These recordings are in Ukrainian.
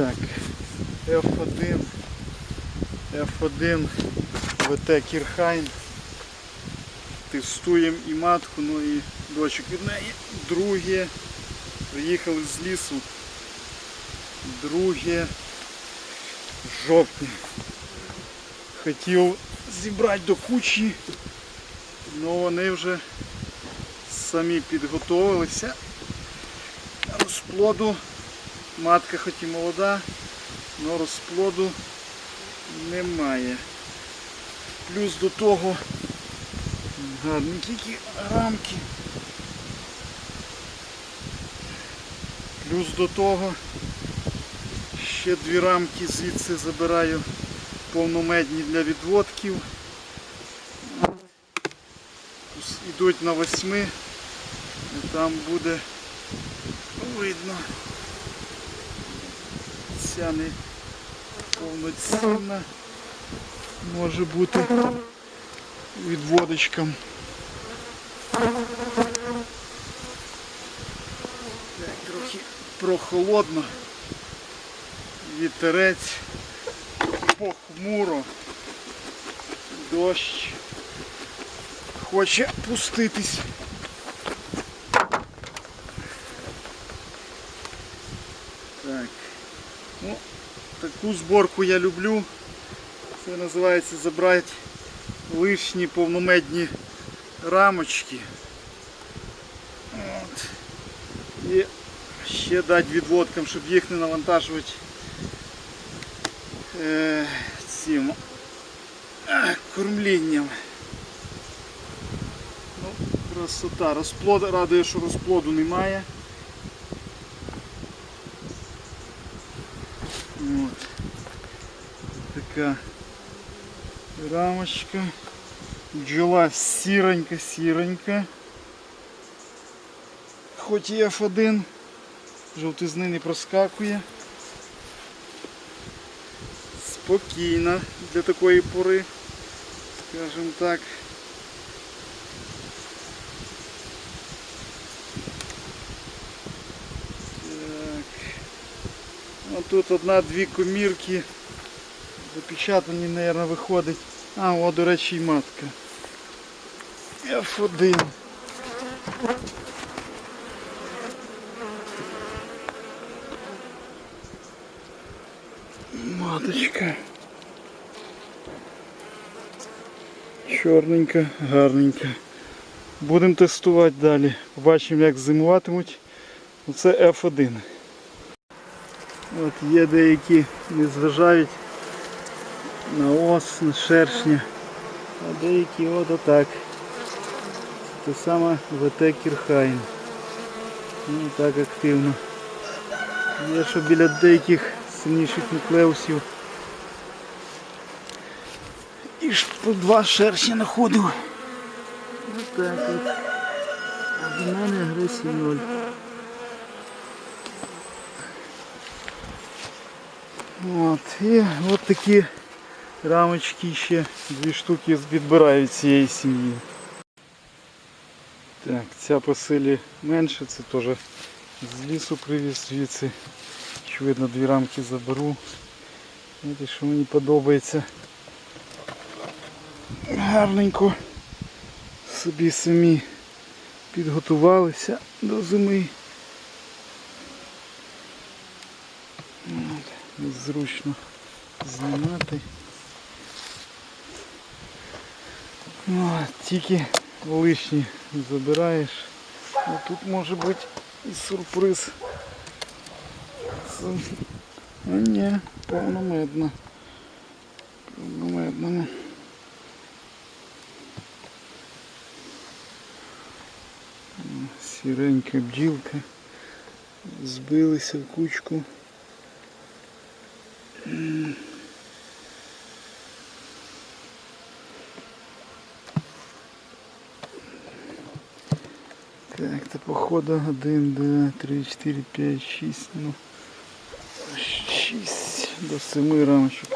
Так, F1, F1 ВТ Кірхайн. Тестуємо і матку, ну і дочок від неї. Друге. Приїхали з лісу. Друге жовтня. Хотів зібрати до кучі, але вони вже самі підготовилися. Розплоду. Матка хоч і молода, але розплоду немає. Плюс до того гарненькі які рамки. Плюс до того ще дві рамки звідси забираю повномедні для відводків. Йдуть на восьми, і там буде видно. Ця не повноцінна може бути відводочком. Так, трохи прохолодно. Вітерець похмуро. Дощ хоче пуститись. Так. Ну, таку зборку я люблю. Це називається забрати лишні повномедні рамочки. От. І ще дати відводкам, щоб їх не навантажувати е, цим е, кормлінням. Ну, красота. Розплод радує, що розплоду немає. От. Така рамочка. Бджола сіронька, сіронька. Хоч і F1, жовтизни не проскакує. Спокійна для такої пори, скажімо. Так. Тут одна-дві комірки. Запечатані, мабуть, виходить. А, о, до речі, і матка. F1. Маточка. Чорненька, гарненька. Будемо тестувати далі. Побачимо як зимуватимуть. Оце F1. От є деякі не зважають на ос, на шершня, а деякі от отак. Те саме ВТ Кірхайн. Ну так активно. Є що біля деяких сильніших нуклеусів. І ж по два шершня знаходив. Ось так от. А до мене агресії ноль. От, і от такі рамочки ще дві штуки відбираю цієї сім'ї. Так, ця по силі менше, це теж з лісу привіз звідси. Очевидно, дві рамки заберу. Знаєте, що мені подобається. Гарненько собі самі підготувалися до зими. Зручно знімати. Ну, тільки лишні забираєш. А тут може бути і сюрприз. А ні, повномедно. Повномедно. Сіренька бджілка. Збилися в кучку. Так, то походу 1, 2, 3, 4, 5, 6, ну 6 до 7 рамочок.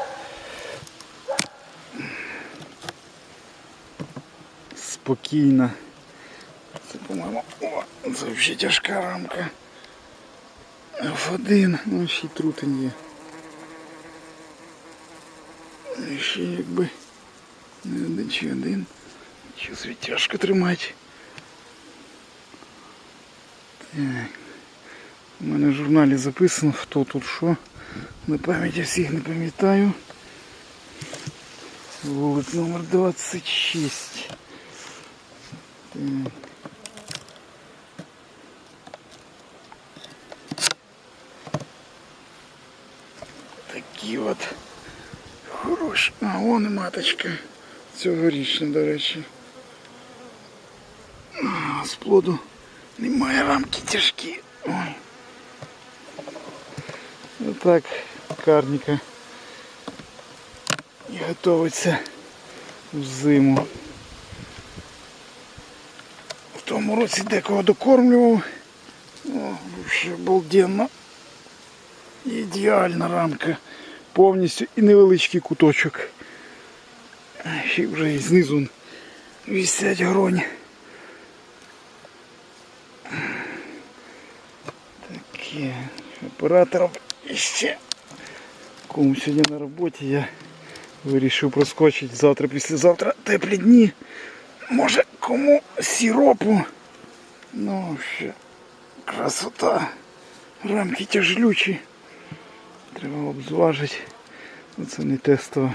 Спокійно. Це, по-моєму, о, це взагалі тяжка рамка. F1, ну ще й трутень є. І Ще якби не один чи один. Щось відтяжко тримати. Так. У мене в журналі записано, хто тут що. На пам'яті всіх не пам'ятаю. Вулиць номер 26. Так. Такі от хороші. А, вон і маточка. Цьогорічна, до речі. А, з плоду немає рамки тяжкі. Ой. Отак карніка і готується в зиму. В тому році декого докормлював. О, обалденно. Ідеальна рамка. Повністю і невеличкий куточок. Ще вже і знизу висять гроні. Таке. Оператором іще. Кому сьогодні на роботі я вирішив проскочити завтра, післязавтра теплі дні. Може кому сиропу. Ну, ще красота. Рамки тяжлючі. Треба обзважити. Ну, Це не тестово.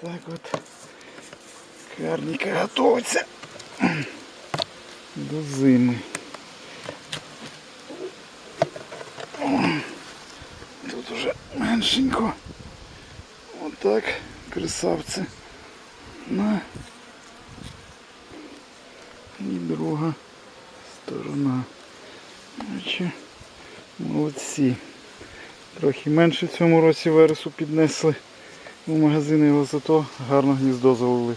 Так от. Карніка готується до зими. Тут уже меншенько. Отак, красавці. На. І друга сторона. Короче, молодці. Трохи менше цьому році вересу піднесли. У магазини але зато гарно гніздо завели.